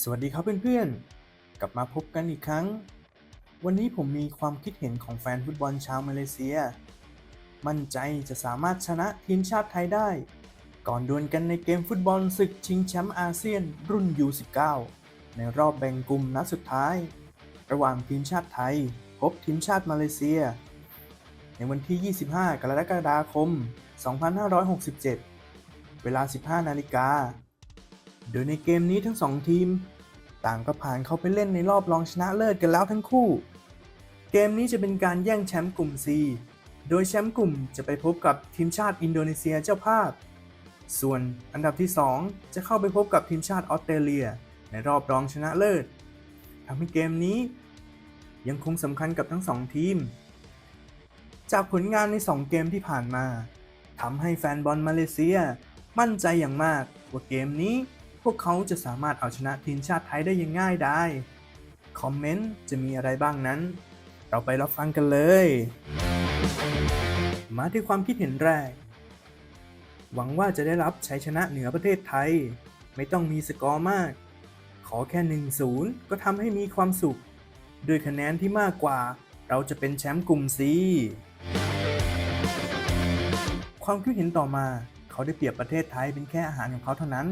สวัสดีครับเพื่อนๆ กลับมาพบกันอีกครั้ง วันนี้ผมมีความคิดเห็นของแฟนฟุตบอลชาวมาเลเซีย มั่นใจจะสามารถชนะทีมชาติไทยได้ ก่อนดวลกันในเกมฟุตบอลศึกชิงแชมป์อาเซียนรุ่น U19 ในรอบแบ่งกลุ่มนัดสุดท้าย ระหว่างทีมชาติไทย พบทีมชาติมาเลเซีย ในวันที่ 25 กรกฎาคม 2567 เวลา 15 นาฬิกา โดยในเกมนี้ทั้งสองทีม ต่างก็ผ่านเข้าไปเล่นในรอบรองชนะเลิศกันแล้วทั้งคู่ เกมนี้จะเป็นการแย่งแชมป์กลุ่ม C โดยแชมป์กลุ่มจะไปพบกับทีมชาติอินโดนีเซียเจ้าภาพ ส่วนอันดับที่ 2 จะเข้าไปพบกับทีมชาติออสเตรเลีย ในรอบรองชนะเลิศทำให้เกมนี้ ยังคงสำคัญกับทั้งสองทีม จากผลงานใน 2 เกมที่ผ่านมาทำให้แฟนบอลมาเลเซีย มั่นใจอย่างมากว่าเกมนี้ พวกเขาจะสามารถเอาชนะทีมชาติไทยได้อย่างง่ายได้คอมเมนต์จะมีอะไรบ้างนั้น เราไปรับฟังกันเลย มาที่ความคิดเห็นแรก หวังว่าจะได้รับชัยชนะเหนือประเทศไทย ไม่ต้องมีสกอร์มาก ขอแค่ 1-0 ก็ทำให้มีความสุข ด้วยคะแนนที่มากกว่า เราจะเป็นแชมป์กลุ่ม C ความคิดเห็นต่อมา เขาได้เปรียบประเทศไทยเป็นแค่อาหารของเขาเท่านั้น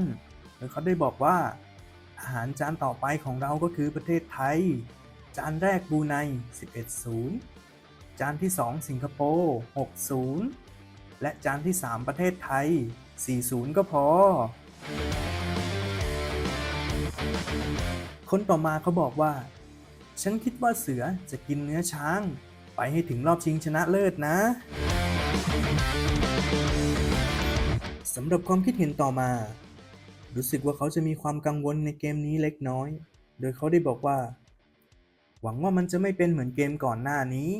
โดยเขาได้บอกว่า อาหารจานต่อไปของเราก็คือประเทศไทย จานแรกบูไน 11-0 จานที่ 2 สิงคโปร์ 6-0 และจานที่ 3 ประเทศไทย 4-0 ก็พอ คนต่อมาเขาบอกว่า ฉันคิดว่าเสือจะกินเนื้อช้าง ไปให้ถึงรอบชิงชนะเลิศนะสำหรับความคิดเห็นต่อมา รู้สึกว่าเขาจะมีความกังวลในเกมนี้เล็กน้อย โดยเขาได้บอกว่า หวังว่ามันจะไม่เป็นเหมือนเกมก่อนหน้านี้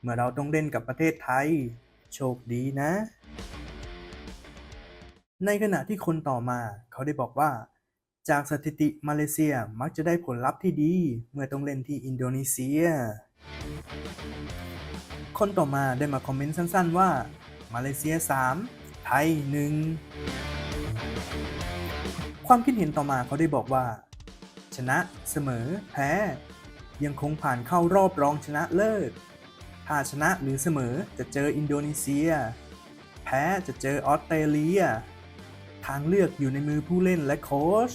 เมื่อเราต้องเล่นกับประเทศไทย โชคดีนะ ในขณะที่คนต่อมาเขาได้บอกว่า จากสถิติมาเลเซียมักจะได้ผลลัพธ์ที่ดี เมื่อต้องเล่นที่อินโดนีเซีย คนต่อมาได้มาคอมเมนต์สั้น ๆ ว่า มาเลเซีย 3 ไทย 1 ความคิดเห็นต่อมาเขาได้บอกว่า ชนะเสมอ แพ้ ยังคงผ่านเข้ารอบรองชนะเลิศ ถ้าชนะหรือเสมอจะเจออินโดนีเซีย แพ้จะเจอออสเตรเลีย ทางเลือกอยู่ในมือผู้เล่นและโค้ช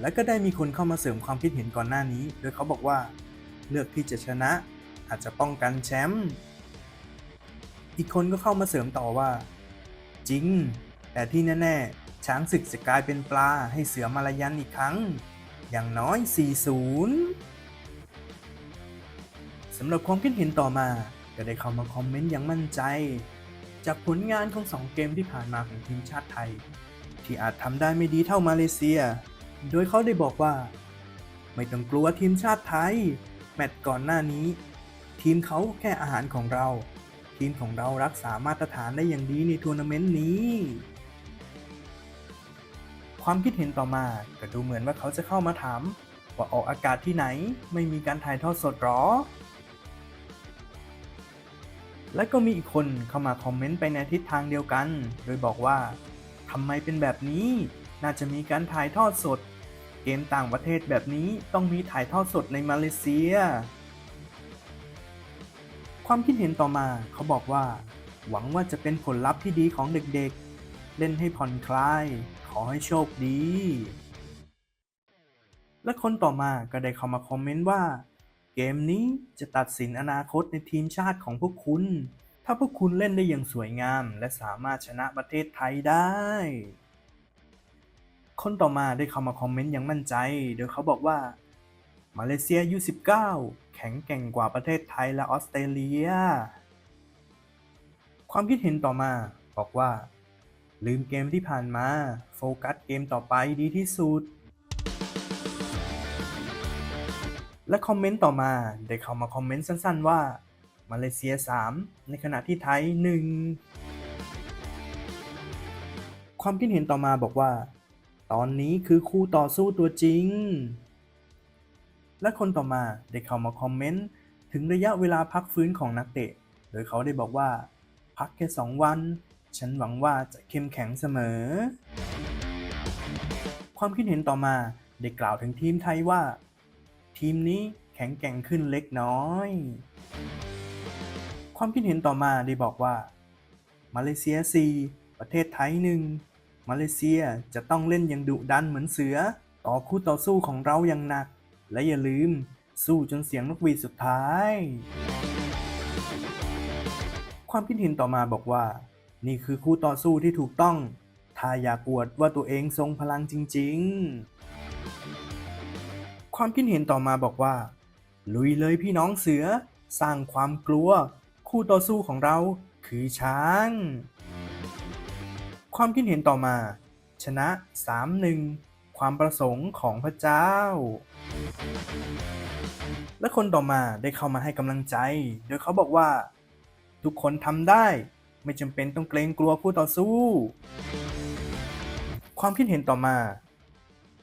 และก็ได้มีคนเข้ามาเสริมความคิดเห็นก่อนหน้านี้ โดยเขาบอกว่า เลือกที่จะชนะ อาจจะป้องกันแชมป์อีกคนก็เข้ามาเสริมต่อว่า จริง แต่ที่แน่ ๆ ช้างศึกจะกลายเป็นปลาให้เสือมาลายันอีกครั้ง อย่างน้อย 40 สำหรับความคิดเห็นต่อมา ก็ได้เข้ามาคอมเมนต์อย่างมั่นใจ จากผลงานของสองเกมที่ผ่านมาของทีมชาติไทย ที่อาจทำได้ไม่ดีเท่ามาเลเซีย โดยเขาได้บอกว่า ไม่ต้องกลัวทีมชาติไทย แมตช์ก่อนหน้านี้ ทีมเขาแค่อาหารของเรา ทีมของเรารักษามาตรฐานได้อย่างดีในทัวร์นาเมนต์นี้ ความคิดเห็นต่อมาก็ดูเหมือนว่าเขาจะเข้ามาถามว่าออกอากาศที่ไหนไม่มีการถ่ายทอดสดหรอ และก็มีอีกคนเข้ามาคอมเมนต์ไปในทิศทางเดียวกัน โดยบอกว่าทำไมเป็นแบบนี้ น่าจะมีการถ่ายทอดสด เกมต่างประเทศแบบนี้ต้องมีถ่ายทอดสดในมาเลเซีย ความคิดเห็นต่อมาเขาบอกว่า หวังว่าจะเป็นผลลัพธ์ที่ดีของเด็กๆ เล่นให้ผ่อนคลาย ขอให้โชคดี และคนต่อมาก็ได้เข้ามาคอมเมนต์ว่า เกมนี้จะตัดสินอนาคตในทีมชาติของพวกคุณ ถ้าพวกคุณเล่นได้อย่างสวยงาม และสามารถชนะประเทศไทยได้ คนต่อมาได้เข้ามาคอมเมนต์อย่างมั่นใจ โดยเขาบอกว่า มาเลเซีย U19 แข็งแกร่งกว่าประเทศไทยและออสเตรเลีย ความคิดเห็นต่อมาบอกว่า ลืมเกมที่ผ่านมา โฟกัสเกมต่อไปดีที่สุด และคอมเมนต์ต่อมาได้เข้ามาคอมเมนต์สั้นๆ ว่า มาเลเซีย 3 ในขณะที่ไทย 1 ความคิดเห็นต่อมาบอกว่า ตอนนี้คือคู่ต่อสู้ตัวจริง และคนต่อมาได้เข้ามาคอมเมนต์ถึงระยะเวลาพักฟื้นของนักเตะ โดยเขาได้บอกว่า พักแค่ 2 วัน ฉันหวังว่าจะเข้มแข็งเสมอ ความคิดเห็นต่อมาได้กล่าวถึงทีมไทยว่า ทีมนี้แข็งแกร่งขึ้นเล็กน้อย ความคิดเห็นต่อมาได้บอกว่า มาเลเซีย 4 ประเทศไทย1มาเลเซียจะต้องเล่นอย่างดุดันเหมือนเสือ ต่อคู่ต่อสู้ของเราอย่างหนัก และอย่าลืมสู้จนเสียงนกหวีดสุดท้าย ความคิดเห็นต่อมาบอกว่า นี่คือคู่ต่อสู้ที่ถูกต้อง ถ้าอยากอวดว่าตัวเองทรงพลังจริง ๆ ความคิดเห็นต่อมาบอกว่า ลุยเลยพี่น้องเสือ สร้างความกลัว คู่ต่อสู้ของเราคือช้าง ความคิดเห็นต่อมา ชนะ 3-1 ความประสงค์ของพระเจ้า และคนต่อมาได้เข้ามาให้กำลังใจ โดยเขาบอกว่า ทุกคนทำได้ ไม่จำเป็นต้องเกรงกลัวคู่ต่อสู้ ความคิดเห็นต่อมา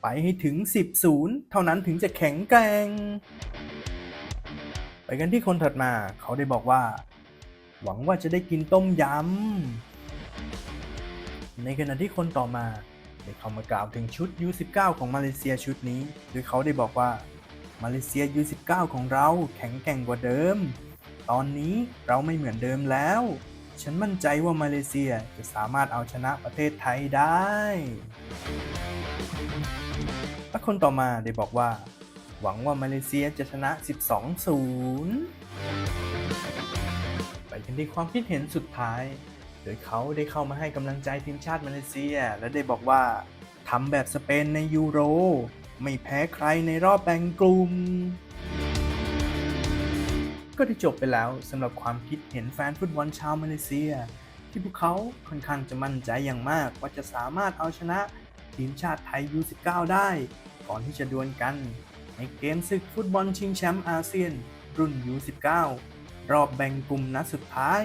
ไปให้ถึง 10ศูนย์เท่านั้นถึงจะแข็งแกร่ง ไปกันที่คนถัดมาเขาได้บอกว่า หวังว่าจะได้กินต้มยำ ในขณะที่คนต่อมาได้เข้ามากล่าวถึงชุด U19 ของมาเลเซียชุดนี้โดยเขาได้บอกว่ามาเลเซีย U19 ของเราแข็งแกร่งกว่าเดิม ตอนนี้เราไม่เหมือนเดิมแล้ว ฉันมั่นใจว่ามาเลเซียจะสามารถเอาชนะประเทศไทยได้และคนต่อมาได้บอกว่า หวังว่ามาเลเซียจะชนะ 12-0 ไปกันที่ความคิดเห็นสุดท้าย โดยเขาได้เข้ามาให้กำลังใจทีมชาติมาเลเซีย และได้บอกว่าทำแบบสเปนในยูโร ไม่แพ้ใครในรอบแบ่งกลุ่ม ก็ได้จบไปแล้วสำหรับความคิดเห็นแฟนฟุตบอลชาวมาเลเซีย ที่พวกเขาค่อนข้างจะมั่นใจอย่างมากว่าจะสามารถเอาชนะทีมชาติไทย U19 ได้ ก่อนที่จะดวลกัน ในเกมศึกฟุตบอลชิงแชมป์อาเซียน รุ่น U19 รอบแบ่งกลุ่มนัดสุดท้าย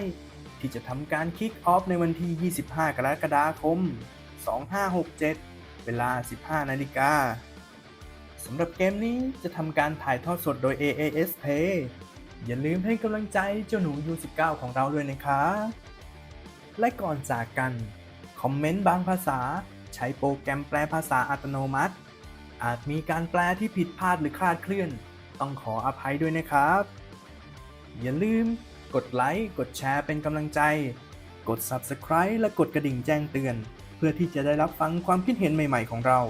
ที่จะทำการคิกออฟในวันที่ 25 กรกฎาคม 2567 เวลา 15 นาฬิกาสำหรับเกมนี้จะทำการถ่ายทอดสดโดย AAS Play อย่าลืมให้กำลังใจเจ้าหนู U19 ของเราด้วยนะครับและก่อนจากกัน คอมเมนต์บางภาษา ใช้โปรแกรมแปลภาษาอัตโนมัติ อาจมีการแปลที่ผิดพลาดหรือคลาดเคลื่อน ต้องขออภัยด้วยนะครับ อย่าลืม กดไลค์กดแชร์เป็นกำลังใจ กด Subscribe และกดกระดิ่งแจ้งเตือน เพื่อที่จะได้รับฟังความคิดเห็นใหม่ ๆ ของเรา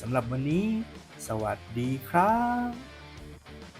สำหรับวันนี้ สวัสดีครับ